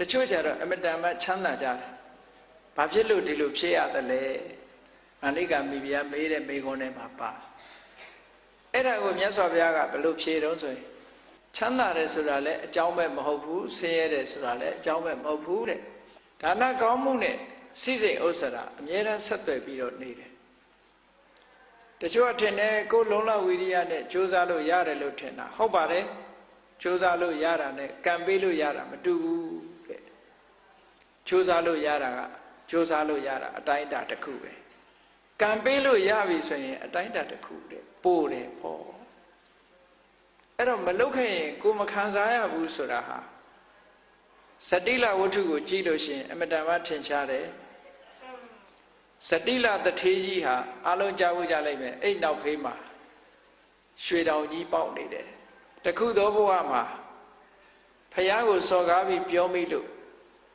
တချို့ကြတော့အမတန်မှချမ်းသာကြတယ်ဘာဖြစ်လို့ဒီလိုဖြစ်ရသလဲအနိကမိဖုရားမေးတဲ့မေခွန်းထဲမှာပါအဲ့ဒါကိုမြတ်စွာဘုရားကဘယ်လိုဖြေတော့ဆိုရင်ချမ်းသာတယ်ဆိုတာလည်းအကြောင်းပဲမဟုတ်ဘူးဆင်းရဲတယ်ဆိုတာလည်းအကြောင်းပဲမဟုတ်ဘူးတဲ့ဒါနကောင်းမှုနဲ့စိစိတ်ဥစ္စာအမြဲတမ်းဆက်သွယ်ပြီးတော့နေတယ်တချို့အထင်နဲ့ကိုယ်လုံးလဝိရိယနဲ့ကြိုးစားလို့ရတယ်လို့ထင်တာဟုတ်ပါတယ်ကြိုးစားလို့ရတာနဲ့ကံပေးလို့ရတာမတူဘူးတဲ့ ကြိုးစားလို့ရတာကကြိုးစားလို့ရတာအတိုင်းအတာတစ်ခုပဲကံပေးလို့ရပြီဆိုရင် အတိုင်းအတာတစ်ခုတဲ့ပို့တယ်ပေါ့အဲ့တော့မလုတ်ခဲ့ရင်ကိုမခံစားရဘူးဆိုတာဟာစတိလဝတ္ထုကိုကြည့်လို့ရှိရင်အမတန်မှထင်ရှားတယ်စတိလတထေးကြီးဟာအလုံးကြားဖို့ကြလိုက်မယ်အဲ့နောက်ဖေးမှာရွှေတောင်ကြီးပေါက်နေတယ်တခုသောဘဝမှာဖះကိုစော်ကားပြီးပြောမိလို့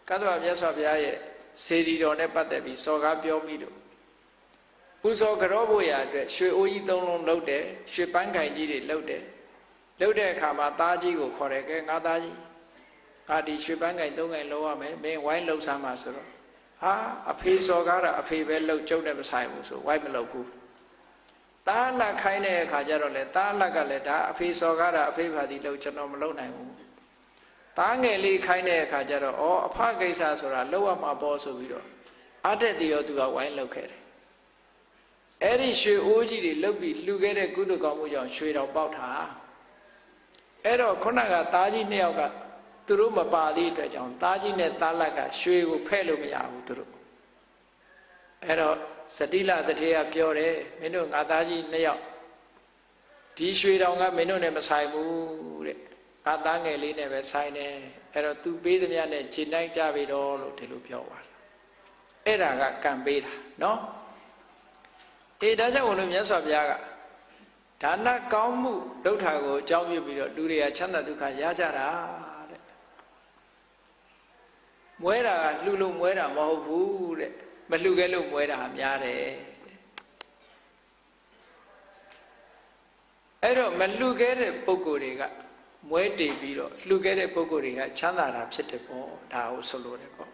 ကသဗ္ဗမြတ်စွာဘုရားရဲ့စေတီတော်နဲ့ပတ်သက်ပြီးစော်ကားပြောမိလို့ပူဇော်ကြောဖို့ရအတွက်ရွှေအိုးကြီးသုံးလုံးလှုပ်တယ်ရွှေပန်းခိုင်ကြီးတွေလှုပ်တယ်လှုပ်တဲ့အခါမှာသားကြီးကိုခေါ်တယ်ကဲငါသားကြီးငါဒီရွှေပန်းခိုင်သုံးခိုင်လှုပ်ရမယ်မင်းဝိုင်းလှုပ်ဆမ်းပါဆိုတော့ဟာအဖေစော်ကားတာအဖေပဲလှုပ်ကျုပ်နဲ့မဆိုင်ဘူးဆိုဝိုင်းမလှုပ်ဘူးတားလက်ခိုင်းတဲ့အခါကျတော့လေတားလက်ကလည်းဒါအဖေစော်ကားတာအဖေပါသည်လို့ကျွန်တော်မလုပ်နိုင်ဘူး တားငယ်လေးခိုင်းတဲ့အခါကျတော့ဩအဖကိစ္စဆိုတာလောက်ရမှာပေါ့ဆိုပြီးတော့အတက်တရောသူကဝိုင်းလောက်ခဲ့တယ်အဲ့ဒီရွှေအိုးကြီးတွေလုတ်ပြီးလှူခဲ့တဲ့ကုသကောင်းမှုကြောင့်ရွှေတော်ပေါက်တာအဲ့တော့ခုနကသားကြီးနှစ်ယောက်ကသူတို့မပါသေးအတွက်ကြောင့်သားကြီးနဲ့သားလက်ကရွှေကိုဖဲ့လို့မရဘူးသူတို့အဲ့တော့စတိလတထေကပြောတယ်မင်းတို့ငါသားကြီးနှစ်ယောက်ဒီရွှေတောင်ကမင်းတို့နဲ့မဆိုင်ဘူးတဲ့ ငါသားငယ်လေးနဲ့ပဲဆိုင်တယ်အဲ့တော့ तू ပေးသမျှနဲ့ခြေနိုင်ကြပြီတော့လို့ဒီလိုပြောပါလားအဲ့ဒါကကံပေးတာနော်အေးဒါကြောင့်ဘုလို့မြတ်စွာဘုရားကဒါနကောင်းမှုဒုဋ္ဌာကိုအကြောင်းပြုပြီးတော့လူတွေကချမ်းသာဒုက္ခရကြတာတဲ့မွဲတာကလှူလို့မွဲတာမဟုတ်ဘူးတဲ့မလှူခဲ့လို့မွဲတာများတယ်အဲ့တော့မလှူခဲ့တဲ့ပုံကိုယ်တွေက မွဲတည်ပြီးတော့လှူခဲ့တဲ့ပုံကိုယ်တွေကချမ်းသာတာဖြစ်တယ်ပေါ့ဒါကိုဆိုလိုတယ်ပေါ့